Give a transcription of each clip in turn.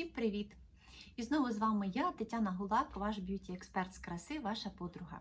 Всім привіт! І знову з вами я, Тетяна Гулак, ваш б'юті-експерт з краси, ваша подруга.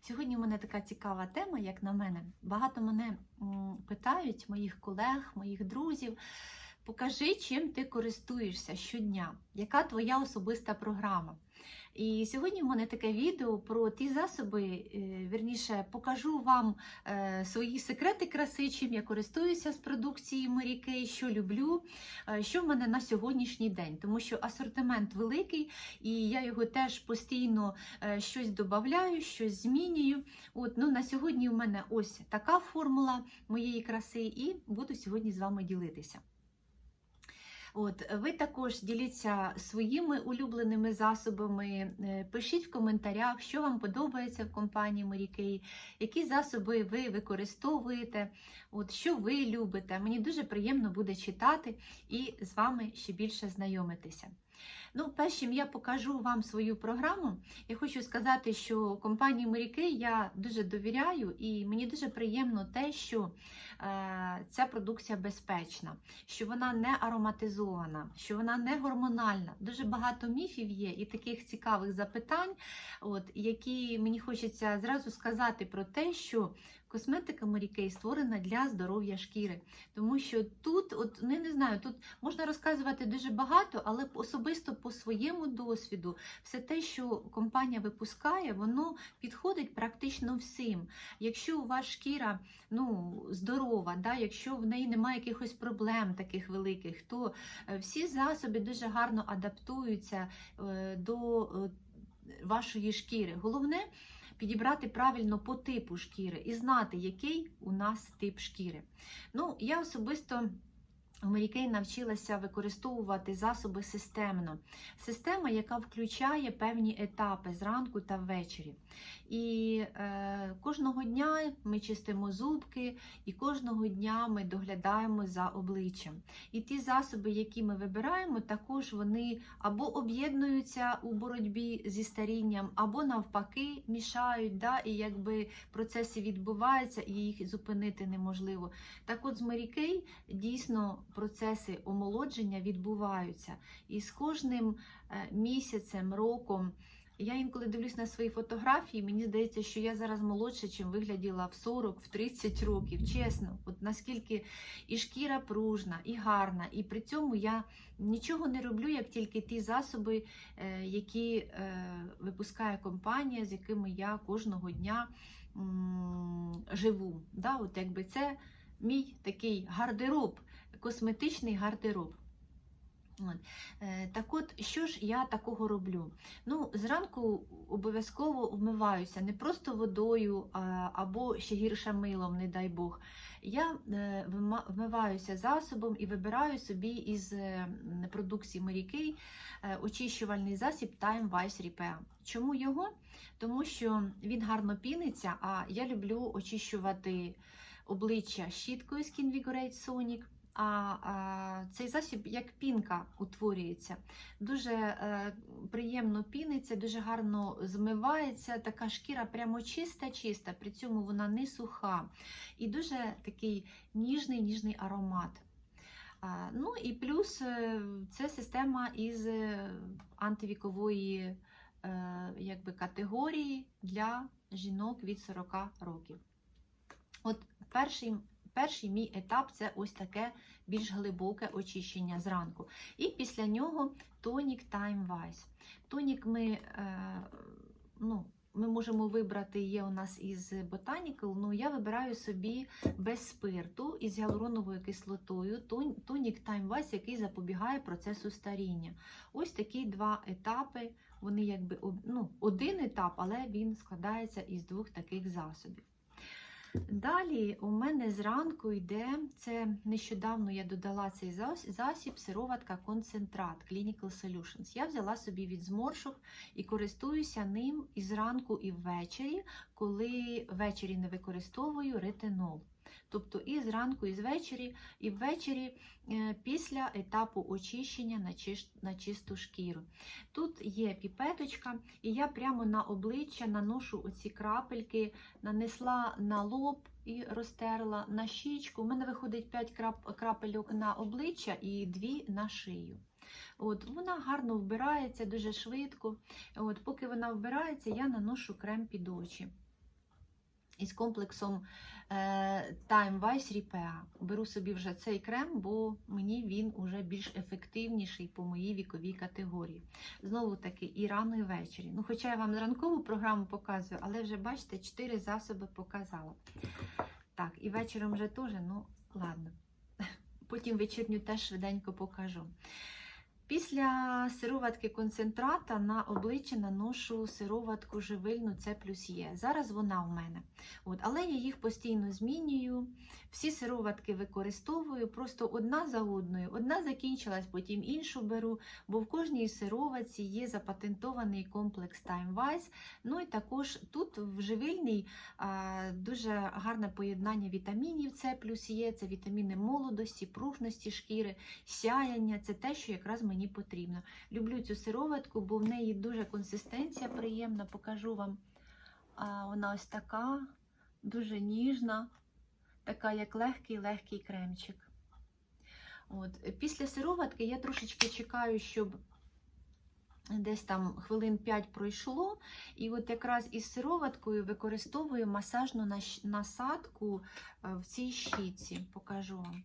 Сьогодні у мене така цікава тема, як на мене. Багато мене питають, моїх колег, моїх друзів. Покажи, чим ти користуєшся щодня, яка твоя особиста програма. І сьогодні в мене таке відео про ті засоби, е, вірніше, покажу вам е, свої секрети краси, чим я користуюся з продукції Mary що люблю, е, що в мене на сьогоднішній день, тому що асортимент великий, і я його теж постійно щось додаю, щось змінюю. От, ну, на сьогодні у мене ось така формула моєї краси, і буду сьогодні з вами ділитися. От, ви також діліться своїми улюбленими засобами, е, пишіть в коментарях, що вам подобається в компанії Морікей, які засоби ви використовуєте, от, що ви любите. Мені дуже приємно буде читати і з вами ще більше знайомитися. Ну, перш чим я покажу вам свою програму, я хочу сказати, що компанії Kay я дуже довіряю, і мені дуже приємно те, що е, ця продукція безпечна, що вона не ароматизована, що вона не гормональна. Дуже багато міфів є і таких цікавих запитань, от, які мені хочеться зразу сказати про те, що косметика Mary Kay створена для здоров'я шкіри. Тому що тут, от, ну, я не знаю, тут можна розказувати дуже багато, але особисто по своєму досвіду, все те, що компанія випускає, воно підходить практично всім. Якщо у вас шкіра ну, здорова, да, якщо в неї немає якихось проблем таких великих, то е, всі засоби дуже гарно адаптуються е, до е, вашої шкіри. Головне підібрати правильно по типу шкіри і знати, який у нас тип шкіри. Ну, я особисто. Mary Kay навчилася використовувати засоби системно. Система, яка включає певні етапи зранку та ввечері. І е, кожного дня ми чистимо зубки, і кожного дня ми доглядаємо за обличчям. І ті засоби, які ми вибираємо, також вони або об'єднуються у боротьбі зі старінням, або навпаки мішають. Да? І якби процеси відбуваються, і їх зупинити неможливо. Так от з Mary Kay дійсно процеси омолодження відбуваються. І з кожним е, місяцем, роком. Я інколи дивлюсь на свої фотографії, мені здається, що я зараз молодша, чим вигляділа в 40, в 30 років. Чесно, от наскільки і шкіра пружна, і гарна, і при цьому я нічого не роблю, як тільки ті засоби, е, які е, випускає компанія, з якими я кожного дня живу. Да, от якби Це мій такий гардероб, косметичний гардероб. Е, Так от, що ж я такого роблю? Ну, Зранку обов'язково вмиваюся не просто водою або ще гірше милом, не дай Бог. Я е, вмиваюся засобом і вибираю собі із е, продукції Mary очищувальний засіб Time Vice Repair. Чому його? Тому що він гарно піниться, а я люблю очищувати обличчя щіткою Skin Vigorate Sonic. А, цей засіб як пінка утворюється. Дуже е, приємно піниться, дуже гарно змивається. Така шкіра прямо чиста-чиста, при цьому вона не суха. І дуже такий ніжний ніжний аромат. Ну і плюс е, це система із е, антивікової якби, категорії для жінок від 40 років. От перший Перший мій етап це ось таке більш глибоке очищення зранку. І після нього тонік Time Wise. Тонік ми, е, ну, ми можемо вибрати, є у нас із Botanical, ну я вибираю собі без спирту із гіалуроновою кислотою, тон- тонік Time який запобігає процесу старіння. Ось такі два етапи. Вони якби ну, один етап, але він складається із двох таких засобів. Далі у мене зранку йде, це нещодавно я додала цей засіб, сироватка концентрат Clinical Solutions. Я взяла собі від зморшок і користуюся ним і зранку, і ввечері, коли ввечері не використовую ретинол. Тобто і зранку, і звечері, і ввечері е, після етапу очищення на, чисту шкіру. Тут є піпеточка, і я прямо на обличчя наношу оці крапельки, нанесла на лоб і розтерла на щічку. У мене виходить 5 крап- крапельок на обличчя і 2 на шию. От, вона гарно вбирається дуже швидко. От, поки вона вбирається, я наношу крем під очі. Із комплексом е, Time Vice Repair. Беру собі вже цей крем, бо мені він уже більш ефективніший по моїй віковій категорії. Знову таки, і рано, і ввечері. Ну, хоча я вам ранкову програму показую, але вже бачите, 4 засоби показала. Так, і вечором вже теж, ну ладно. Потім вечірню теж швиденько покажу. Після сироватки концентрата на обличчя наношу сироватку живильну С плюс Є. Зараз вона в мене. От, але я їх постійно змінюю. Всі сироватки використовую просто одна за одною. Одна закінчилась, потім іншу беру, бо в кожній сироватці є запатентований комплекс Time Wise. Ну і також тут в живильній дуже гарне поєднання вітамінів С плюс Є, це вітаміни молодості, пружності шкіри, сяяння. Це те, що якраз мені потрібно. Люблю цю сироватку, бо в неї дуже консистенція приємна, покажу вам. Вона ось така, дуже ніжна, така як легкий-легкий кремчик. От. Після сироватки я трошечки чекаю, щоб десь там хвилин 5 пройшло. І от якраз із сироваткою використовую масажну насадку е, в цій щіці. Покажу вам.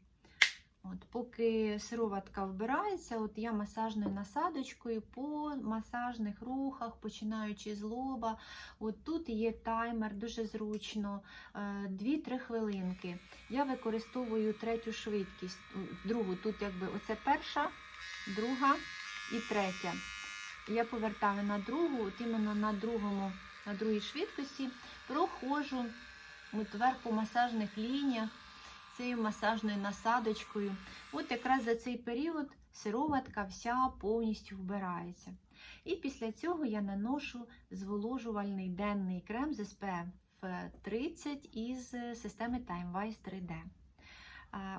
От, поки сироватка вбирається, от я масажною насадочкою по масажних рухах, починаючи з лоба. От тут є таймер, дуже зручно, е, 2-3 хвилинки. Я використовую третю швидкість, другу, тут якби оце перша, друга і третя. Я повертаю на другу, от іменно на другому, на другій швидкості проходжу от вверх по масажних лініях цією масажною насадочкою. От якраз за цей період сироватка вся повністю вбирається. І після цього я наношу зволожувальний денний крем з SPF 30 із системи TimeWise 3D.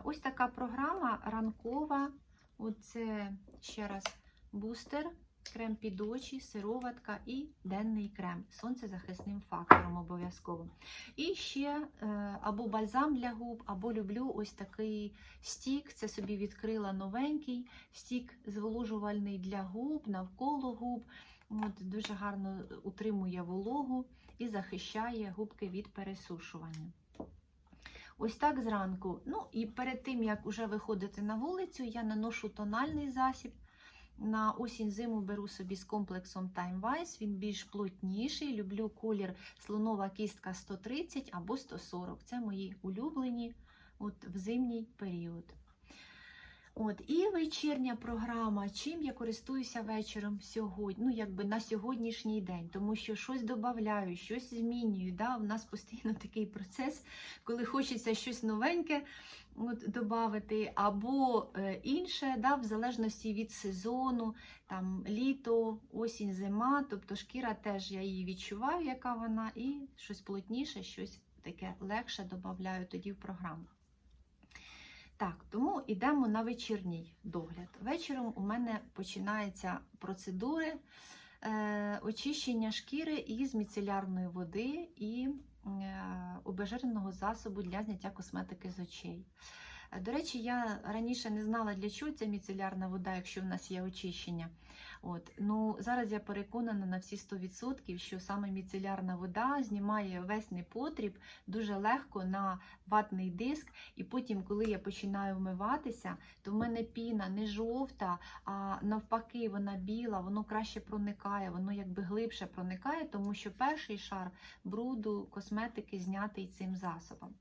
Ось така програма ранкова. Оце ще раз бустер, крем під очі, сироватка і денний крем з сонцезахисним фактором обов'язково. І ще е, або бальзам для губ, або люблю ось такий стік. Це собі відкрила новенький стік зволожувальний для губ, навколо губ. От, дуже гарно утримує вологу і захищає губки від пересушування. Ось так зранку. Ну і перед тим, як уже виходити на вулицю, я наношу тональний засіб. На осінь-зиму беру собі з комплексом Time він більш плотніший. Люблю колір слонова кістка 130 або 140. Це мої улюблені от, в зимній період. От, і вечірня програма. Чим я користуюся вечором сьогодні, ну якби на сьогоднішній день, тому що щось додаю, щось змінюю. Да? У нас постійно такий процес, коли хочеться щось новеньке от, додати, або е, інше, да, в залежності від сезону, там літо, осінь, зима. Тобто шкіра теж я її відчуваю, яка вона, і щось плотніше, щось таке легше додаю тоді в програму. Так, тому йдемо на вечірній догляд. Вечором у мене починаються процедури е, очищення шкіри із міцелярної води і е, обезжиреного засобу для зняття косметики з очей. Е, До речі, я раніше не знала, для чого ця міцелярна вода, якщо в нас є очищення. От. Ну, зараз я переконана на всі 100%, що саме міцелярна вода знімає весь непотріб дуже легко на ватний диск. І потім, коли я починаю вмиватися, то в мене піна не жовта, а навпаки, вона біла, воно краще проникає, воно якби глибше проникає, тому що перший шар бруду, косметики знятий цим засобом.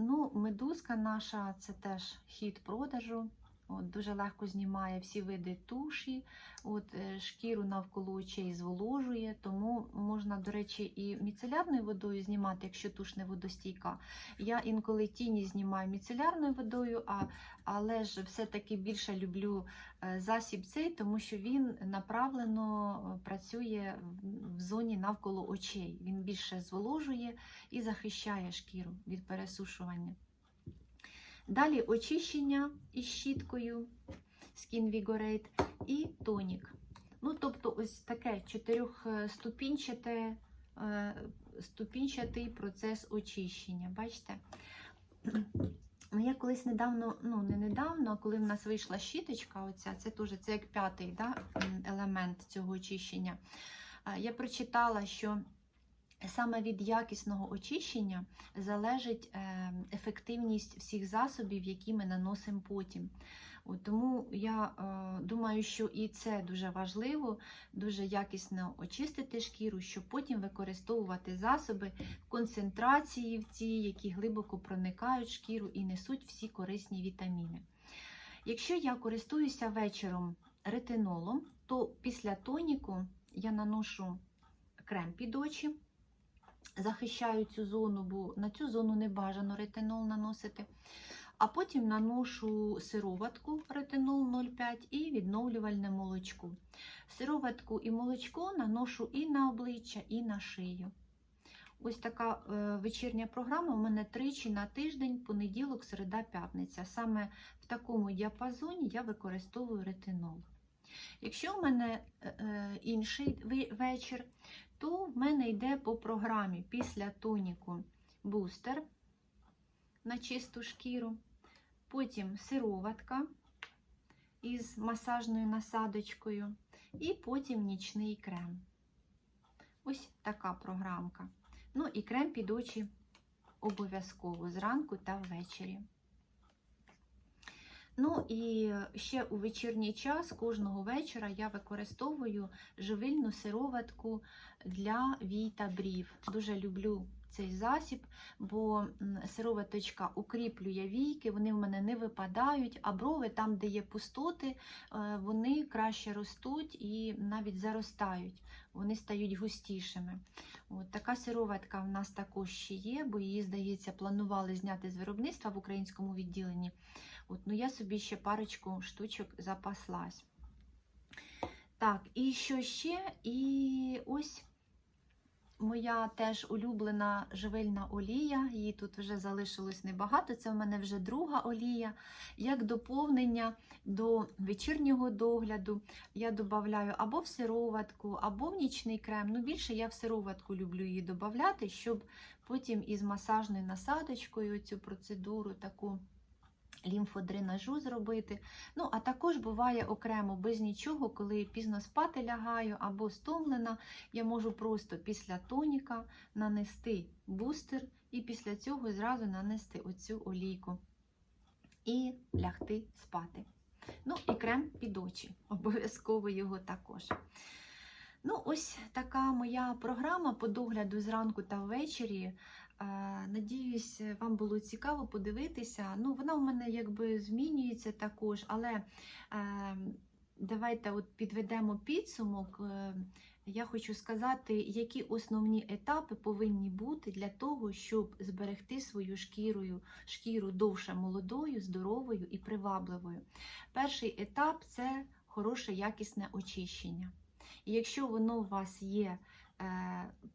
Ну, медузка наша це теж хід продажу. От, дуже легко знімає всі види туші, от, е, шкіру навколо очей зволожує, тому можна, до речі, і міцелярною водою знімати, якщо туш не водостійка. Я інколи тіні знімаю міцелярною водою, а, але ж все-таки більше люблю е, засіб цей, тому що він направлено е, працює в- в зоні навколо очей. Він більше зволожує і захищає шкіру від пересушування. Далі очищення із щіткою Skin Vigorate і тонік. Ну, тобто, ось таке чотирьохступінчате, е, ступінчатий процес очищення. Бачите? Ну, я колись недавно, ну не недавно, а коли в нас вийшла щіточка, оця, це теж це як п'ятий да, елемент цього очищення. Я прочитала, що саме від якісного очищення залежить е, ефективність всіх засобів, які ми наносимо потім. От, тому я е, думаю, що і це дуже важливо, дуже якісно очистити шкіру, щоб потім використовувати засоби концентрації в ті, які глибоко проникають в шкіру і несуть всі корисні вітаміни. Якщо я користуюся вечором ретинолом, то після тоніку я наношу крем під очі, захищаю цю зону, бо на цю зону не бажано ретинол наносити. А потім наношу сироватку ретинол 0,5 і відновлювальне молочко. Сироватку і молочко наношу і на обличчя, і на шию. Ось така е, вечірня програма у мене тричі на тиждень, понеділок, середа, п'ятниця. Саме в такому діапазоні я використовую ретинол. Якщо в мене е, е, інший вечір, то в мене йде по програмі після тоніку бустер на чисту шкіру, потім сироватка із масажною насадочкою, і потім нічний крем. Ось така програмка. Ну і крем під очі обов'язково зранку та ввечері. Ну і ще у вечірній час кожного вечора я використовую живильну сироватку для вій та брів. Дуже люблю цей засіб, бо сироваточка укріплює війки, вони в мене не випадають, а брови там, де є пустоти, е, вони краще ростуть і навіть заростають, вони стають густішими. От така сироватка в нас також ще є, бо її, здається, планували зняти з виробництва в українському відділенні. От, ну я собі ще парочку штучок запаслась. Так, і що ще? І ось моя теж улюблена живильна олія. Її тут вже залишилось небагато. Це в мене вже друга олія. Як доповнення до вечірнього догляду я додаю або в сироватку, або в нічний крем. Ну, більше я в сироватку люблю її додати, щоб потім із масажною насадочкою цю процедуру таку лімфодренажу зробити. Ну, а також буває окремо без нічого, коли пізно спати лягаю або стомлена, я можу просто після тоніка нанести бустер і після цього зразу нанести оцю олійку і лягти спати. Ну, і крем під очі, обов'язково його також. Ну, ось така моя програма по догляду зранку та ввечері. Надіюсь, вам було цікаво подивитися. Ну, вона в мене якби змінюється також, але е, давайте от підведемо підсумок. Е, Я хочу сказати, які основні етапи повинні бути для того, щоб зберегти свою шкірою, шкіру довше молодою, здоровою і привабливою. Перший етап це хороше якісне очищення. І якщо воно у вас є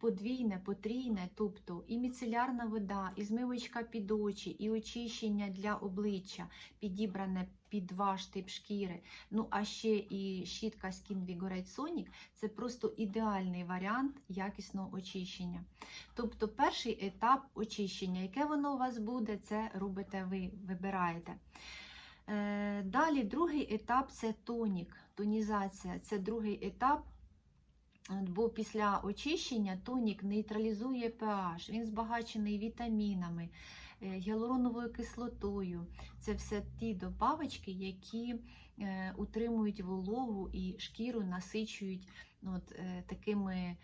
подвійне, потрійне, тобто і міцелярна вода, і змивочка під очі, і очищення для обличчя, підібране під ваш тип шкіри, ну а ще і щітка Skin Vigorate Sonic, це просто ідеальний варіант якісного очищення. Тобто перший етап очищення, яке воно у вас буде, це робите ви, вибираєте. Е, Далі другий етап це тонік, тонізація. Це другий етап. Бо після очищення тонік нейтралізує pH, він збагачений вітамінами, е, гіалуроновою кислотою. Це все ті добавочки, які е, утримують вологу і шкіру насичують от, е, такими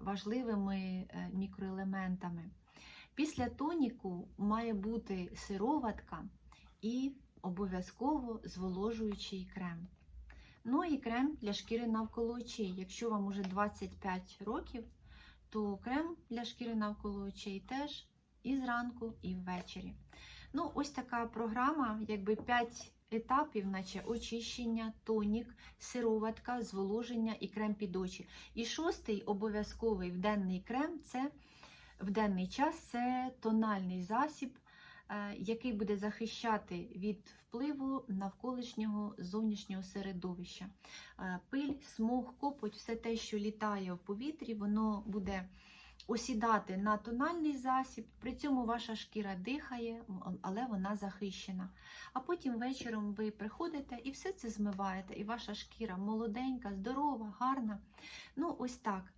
важливими мікроелементами. Після тоніку має бути сироватка і обов'язково зволожуючий крем. Ну і крем для шкіри навколо очей. Якщо вам уже 25 років, то крем для шкіри навколо очей теж і зранку, і ввечері. Ну, ось така програма, якби 5 етапів, наче очищення, тонік, сироватка, зволоження і крем під очі. І шостий обов'язковий вденний крем це в денний час це тональний засіб, який буде захищати від впливу навколишнього зовнішнього середовища. Е, Пиль, смог, копоть, все те, що літає в повітрі, воно буде осідати на тональний засіб, при цьому ваша шкіра дихає, але вона захищена. А потім вечором ви приходите і все це змиваєте, і ваша шкіра молоденька, здорова, гарна. Ну, ось так.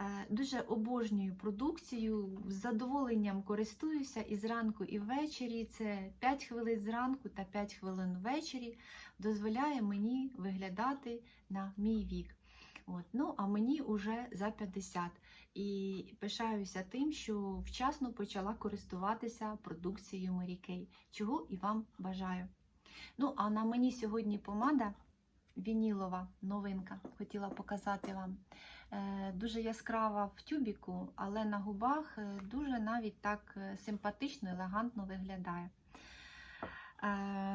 Е, Дуже обожнюю продукцію, з задоволенням користуюся і зранку, і ввечері. Це 5 хвилин зранку та 5 хвилин ввечері дозволяє мені виглядати на мій вік. От. Ну, а мені вже за 50. І пишаюся тим, що вчасно почала користуватися продукцією Kay, чого і вам бажаю. Ну, а на мені сьогодні помада вінілова новинка. Хотіла показати вам. Е, Дуже яскрава в тюбіку, але на губах е, дуже навіть так е, симпатично, елегантно виглядає.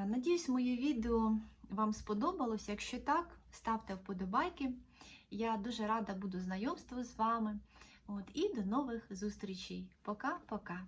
Надіюсь, моє відео вам сподобалось. Якщо так, ставте вподобайки. Я дуже рада буду знайомству з вами. От, і до нових зустрічей. Пока-пока.